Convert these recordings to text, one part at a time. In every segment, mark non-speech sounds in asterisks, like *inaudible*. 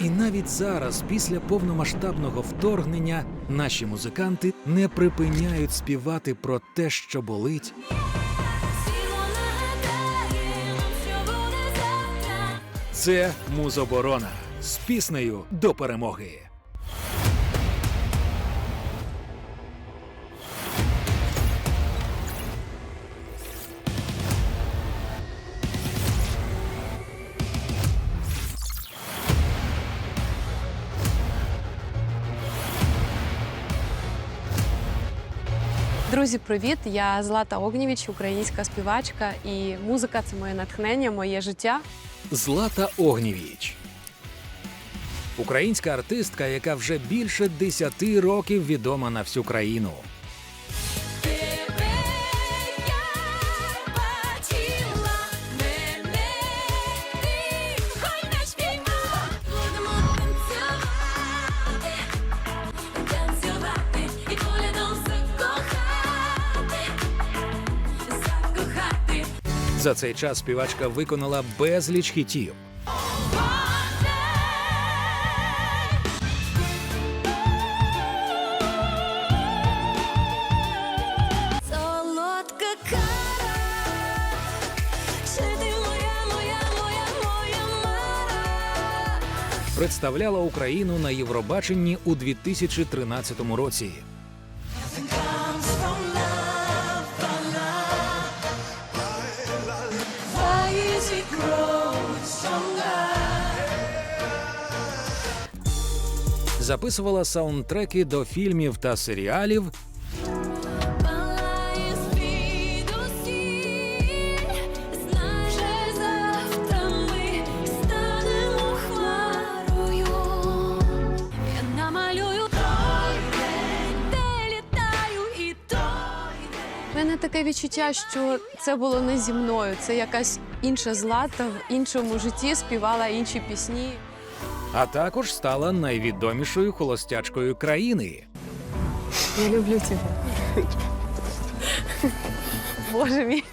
І навіть зараз, після повномасштабного вторгнення, наші музиканти не припиняють співати про те, що болить, це музоборона з піснею до перемоги. Друзі, привіт! Я Злата Огнєвіч, українська співачка, і музика це моє натхнення, моє життя. Злата Огнєвіч. Українська артистка, яка вже більше 10 років відома на всю країну. За цей час співачка виконала безліч хітів. Представляла Україну на Євробаченні у 2013 році. Записувала саундтреки до фільмів та серіалів. У мене таке відчуття, що це було не зі мною. Це якась інша злата в іншому житті співала інші пісні. А також стала найвідомішою холостячкою країни. Я люблю тебе. Боже мій.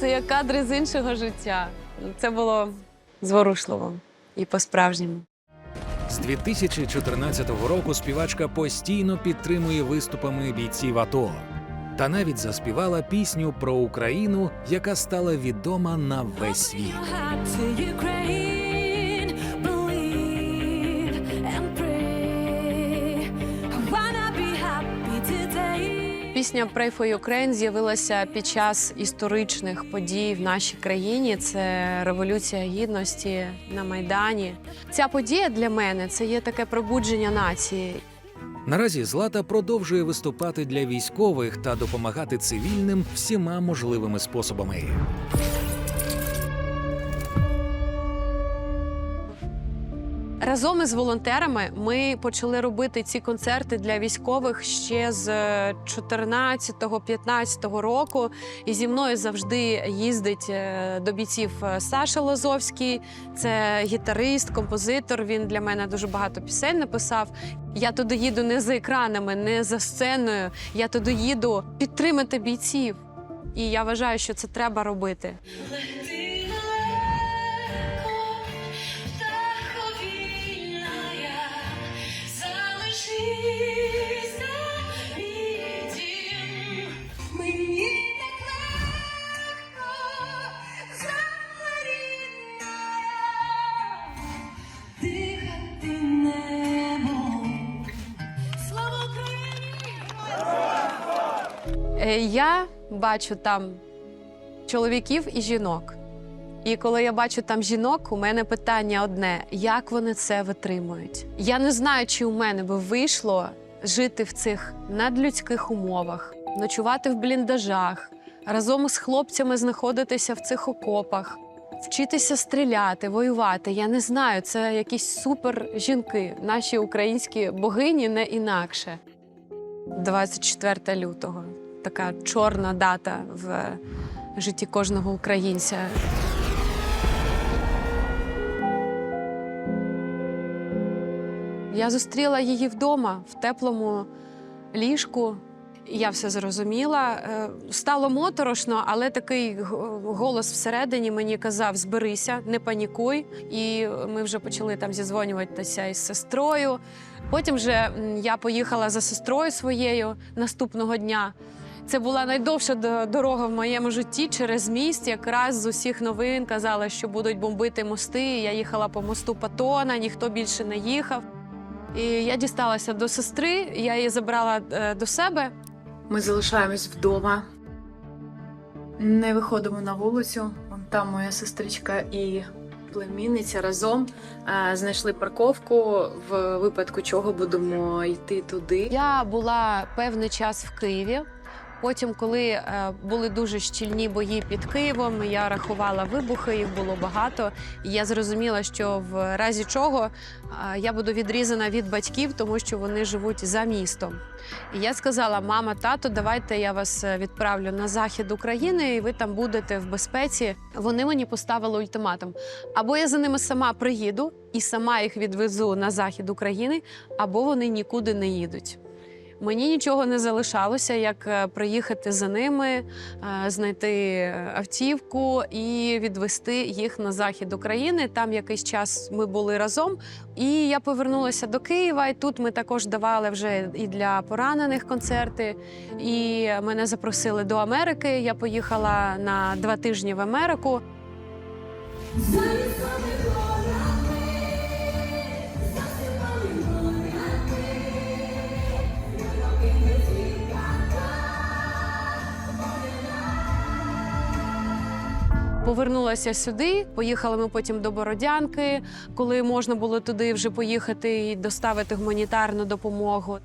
Це як кадри з іншого життя. Це було зворушливо і по-справжньому. З 2014 року співачка постійно підтримує виступами бійців АТО. Та навіть заспівала пісню про Україну, яка стала відома на весь світ. Пісня «Pray for Ukraine» з'явилася під час історичних подій в нашій країні. Це революція гідності на майдані. Ця подія для мене це є таке пробудження нації. Наразі Злата продовжує виступати для військових та допомагати цивільним всіма можливими способами. Разом із волонтерами ми почали робити ці концерти для військових ще з 14-15 року. І зі мною завжди їздить е, до бійців е, Саша Лозовський. Це гітарист, композитор. Він для мене дуже багато пісень написав. Я туди їду не за екранами, не за сценою. Я туди їду підтримати бійців. І я вважаю, що це треба робити. Я бачу там чоловіків і жінок. І коли я бачу там жінок, у мене питання одне: як вони це витримують? Я не знаю, чи у мене би вийшло жити в цих надлюдських умовах, ночувати в бліндажах, разом з хлопцями знаходитися в цих окопах, вчитися стріляти, воювати. Я не знаю, це якісь супер жінки, наші українські богині не інакше. 24 лютого. Така чорна дата в житті кожного українця. Я зустріла її вдома в теплому ліжку. Я все зрозуміла. Е, Стало моторошно, але такий голос всередині мені казав: зберися, не панікуй. І ми вже почали там зізвонюватися із сестрою. Потім вже я поїхала за сестрою своєю наступного дня. Це була найдовша дорога в моєму житті через міст. Якраз з усіх новин казали, що будуть бомбити мости. Я їхала по мосту Патона, ніхто більше не їхав. І я дісталася до сестри, я її забрала е, до себе. Ми залишаємось вдома, не виходимо на вулицю. Там моя сестричка і племінниця разом е, знайшли парковку, в випадку чого будемо йти туди. Я була певний час в Києві. Потім, коли е, були дуже щільні бої під Києвом, я рахувала вибухи, їх було багато. І я зрозуміла, що в разі чого е, я буду відрізана від батьків, тому що вони живуть за містом. І я сказала: мама, тато, давайте я вас е, відправлю на захід України, і ви там будете в безпеці. Вони мені поставили ультиматум: або я за ними сама приїду і сама їх відвезу на захід України, або вони нікуди не їдуть. Мені нічого не залишалося, як е, приїхати за ними, е, знайти автівку і відвести їх на захід України. Там якийсь час ми були разом. І я повернулася до Києва. І тут ми також давали вже і для поранених концерти. І мене запросили до Америки. Я поїхала на два тижні в Америку. Повернулася сюди. Поїхали ми потім до Бородянки, коли можна було туди вже поїхати і доставити гуманітарну допомогу.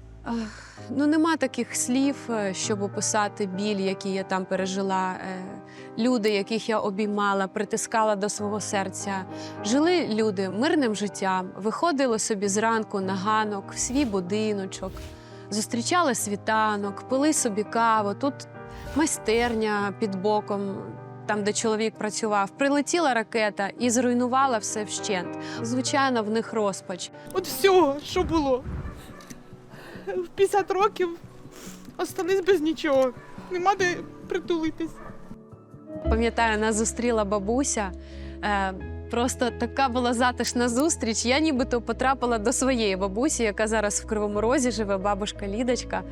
Ну, нема таких слів, е, щоб описати біль, який я там пережила. Е, Люди, яких я обіймала, притискала до свого серця. Жили люди мирним життям, виходили собі зранку на ганок, в свій будиночок, зустрічали світанок, пили собі каву. Тут майстерня під боком, там, де чоловік працював, прилетіла ракета і зруйнувала все вщент. Звичайно, в них розпач. От всього, що було. В 50 років останись без нічого. Нема де притулитись. Пам'ятаю, нас зустріла бабуся. Е, просто така була затишна зустріч. Я нібито потрапила до своєї бабусі, яка зараз в Кривому Розі живе, бабушка Лідочка.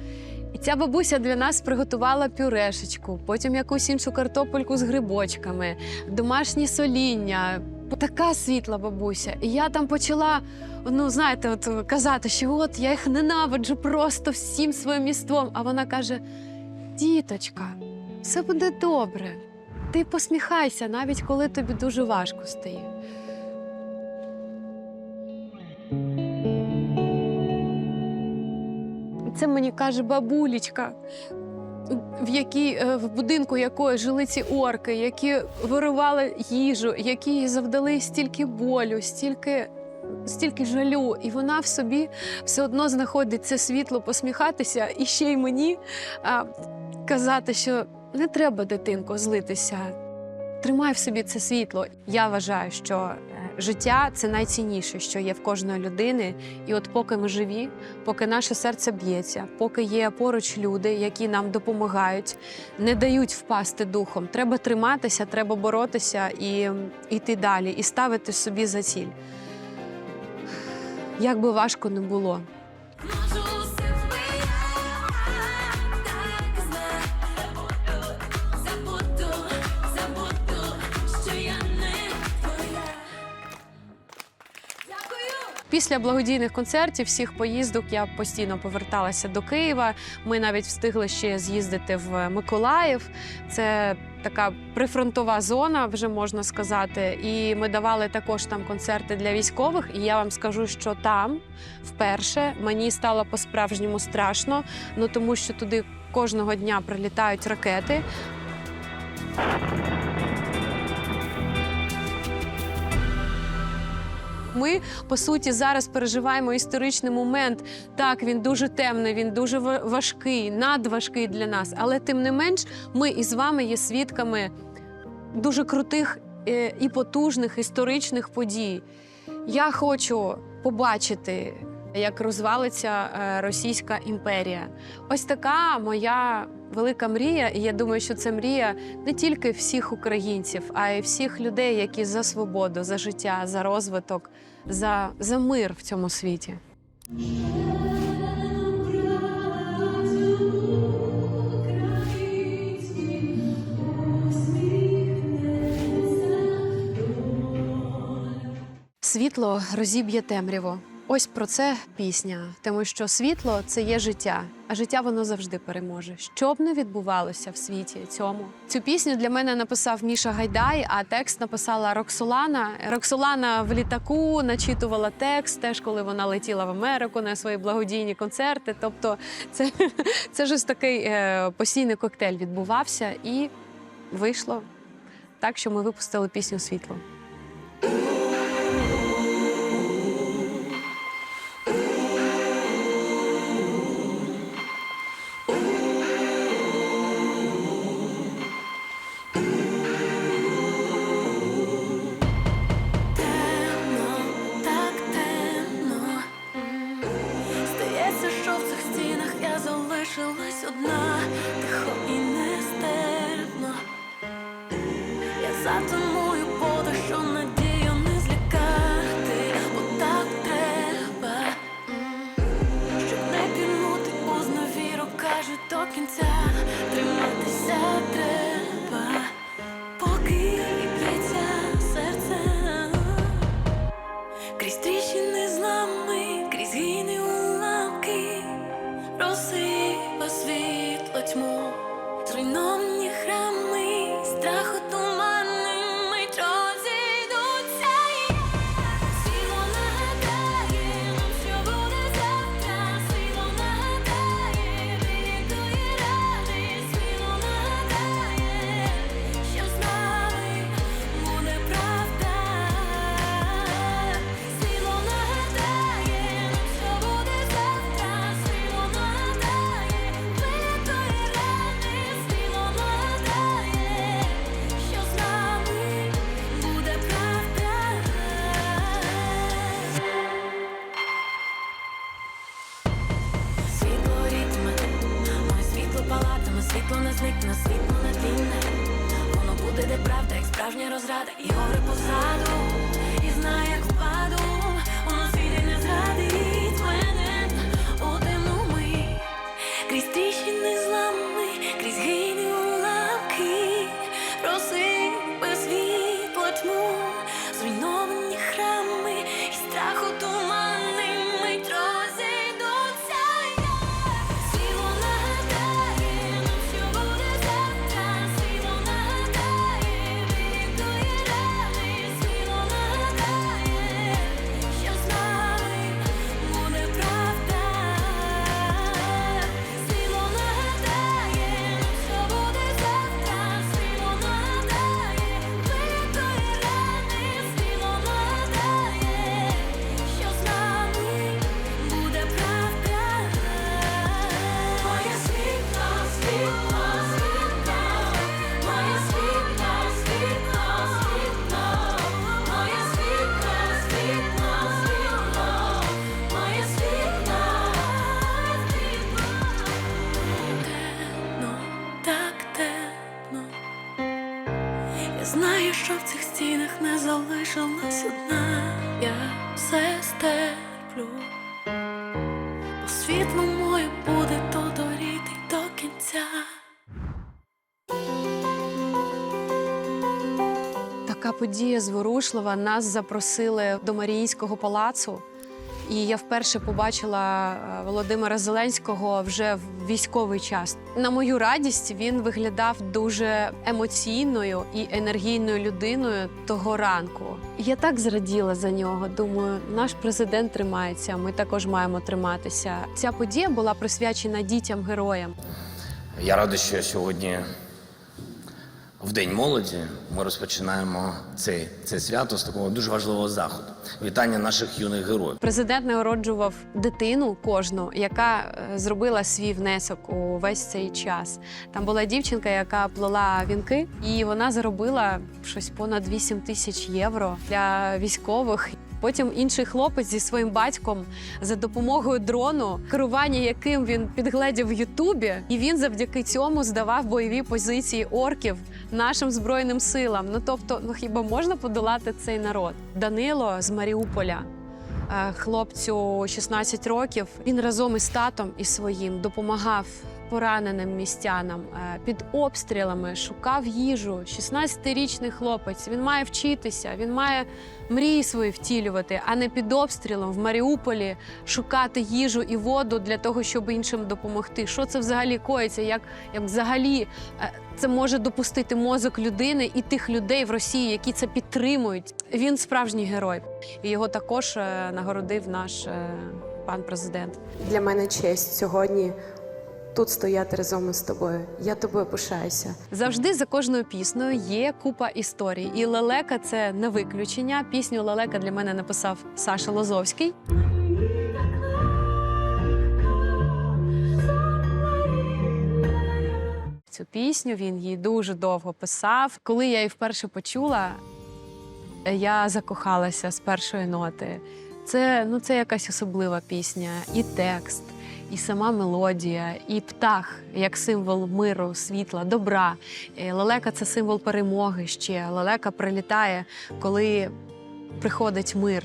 І ця бабуся для нас приготувала пюрешечку, потім якусь іншу картопельку з грибочками, домашні соління. Така світла бабуся. І я там почала, ну знаєте, от казати, що от я їх ненавиджу просто всім своїм міством. А вона каже: Діточка, все буде добре. Ти посміхайся, навіть коли тобі дуже важко стає. Це мені каже бабулічка, в якій е, в будинку якої жили ці орки, які вирували їжу, які їй завдали стільки болю, стільки, стільки жалю. І вона в собі все одно знаходить це світло, посміхатися і ще й мені а, казати, що не треба, дитинко, злитися. Тримай в собі це світло. Я вважаю, що е, життя це найцінніше, що є в кожної людини. І от поки ми живі, поки наше серце б'ється, поки є поруч люди, які нам допомагають, не дають впасти духом. Треба триматися, треба боротися і йти далі, і ставити собі за ціль. Як би важко не було. Після благодійних концертів, всіх поїздок я постійно поверталася до Києва. Ми навіть встигли ще з'їздити в Миколаїв. Це така прифронтова зона, вже можна сказати. І ми давали також там концерти для військових. І я вам скажу, що там вперше мені стало по-справжньому страшно, ну тому що туди кожного дня прилітають ракети. Ми по суті зараз переживаємо історичний момент. Так, він дуже темний, він дуже важкий, надважкий для нас. Але тим не менш, ми із вами є свідками дуже крутих е, і потужних історичних подій. Я хочу побачити як розвалиться е, Російська імперія. Ось така моя велика мрія. І я думаю, що це мрія не тільки всіх українців, а й всіх людей, які за свободу, за життя, за розвиток, за, за мир в цьому світі. Світло розіб'є темряво. Ось про це пісня, тому що світло це є життя, а життя воно завжди переможе. Що б не відбувалося в світі цьому. Цю пісню для мене написав Міша Гайдай, а текст написала Роксолана. Роксолана в літаку начитувала текст, теж коли вона летіла в Америку на свої благодійні концерти. Тобто, це, *laughs* це ж такий е, постійний коктейль відбувався, і вийшло так, що ми випустили пісню Світло. Світло моє буде то доріти до кінця. Така подія зворушлива. Нас запросили до Маріїнського палацу. І я вперше побачила е, Володимира Зеленського вже в військовий час. На мою радість він виглядав дуже емоційною і енергійною людиною того ранку. Я так зраділа за нього. Думаю, наш президент тримається. Ми також маємо триматися. Ця подія була присвячена дітям героям. Я радий, що сьогодні, в День молоді, ми розпочинаємо це, це свято з такого дуже важливого заходу. Вітання наших юних героїв. Президент народжував дитину кожну, яка е, зробила свій внесок у весь цей час. Там була дівчинка, яка плела вінки, і вона заробила щось понад 8 тисяч євро для військових. Потім інший хлопець зі своїм батьком за допомогою дрону, керування яким він підгледів в Ютубі, і він завдяки цьому здавав бойові позиції орків нашим збройним силам. Ну тобто, ну хіба можна подолати цей народ? Данило з Маріуполя. е, Хлопцю 16 років. Він разом із татом і своїм допомагав пораненим містянам е, під обстрілами, шукав їжу. 16-річний хлопець. Він має вчитися, він має мрії свої втілювати, а не під обстрілом в Маріуполі шукати їжу і воду для того, щоб іншим допомогти. Що це взагалі коїться? Як, як взагалі е, це може допустити мозок людини і тих людей в Росії, які це підтримують? Він справжній герой, і його також е, нагородив наш пан президент. Для мене честь сьогодні тут стояти разом із тобою. Я тобою пишаюся. Завжди за кожною піснею є купа історій. І лелека це не виключення. Пісню лелека для мене написав Саша Лозовський. Цю пісню він її дуже довго писав. Коли я її вперше почула, я закохалася з першої ноти. Це, ну, це якась особлива пісня, і текст, і сама мелодія, і птах як символ миру, світла, добра. Е, Лелека це символ перемоги ще. Лелека прилітає, коли приходить мир.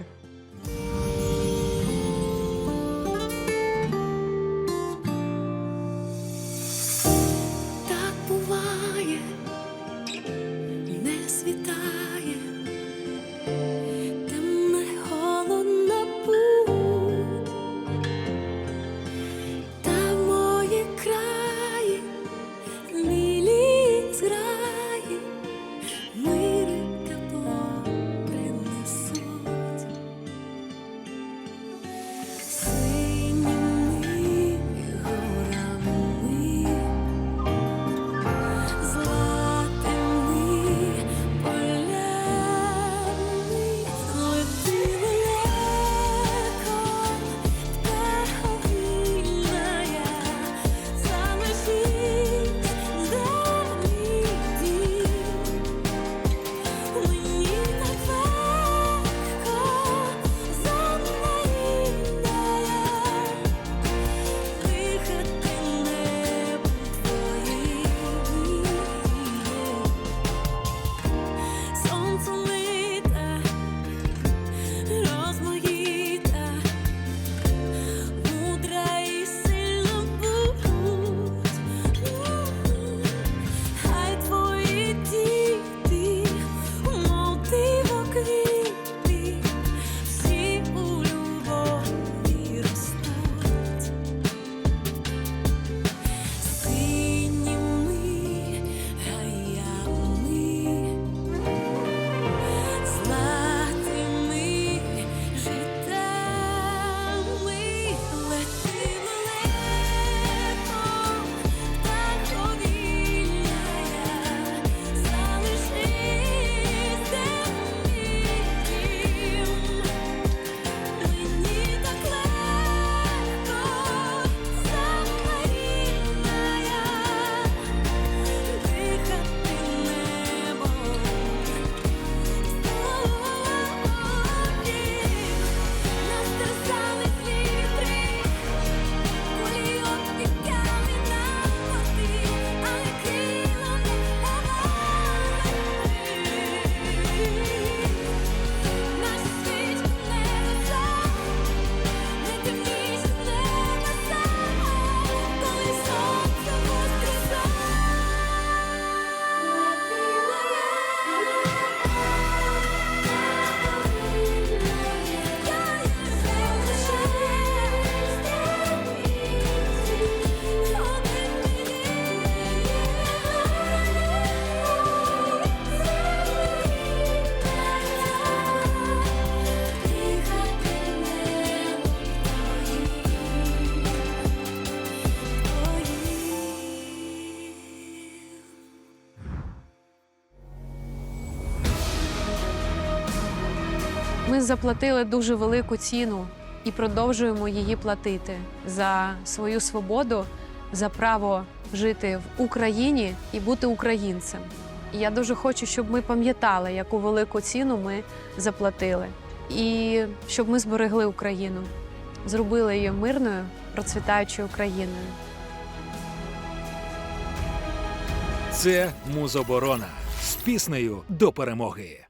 Ми заплатили дуже велику ціну і продовжуємо її платити за свою свободу, за право жити в Україні і бути українцем. Я дуже хочу, щоб ми пам'ятали, яку велику ціну ми заплатили. і щоб ми зберегли Україну, зробили її мирною, процвітаючою країною. Це музоборона з піснею до перемоги.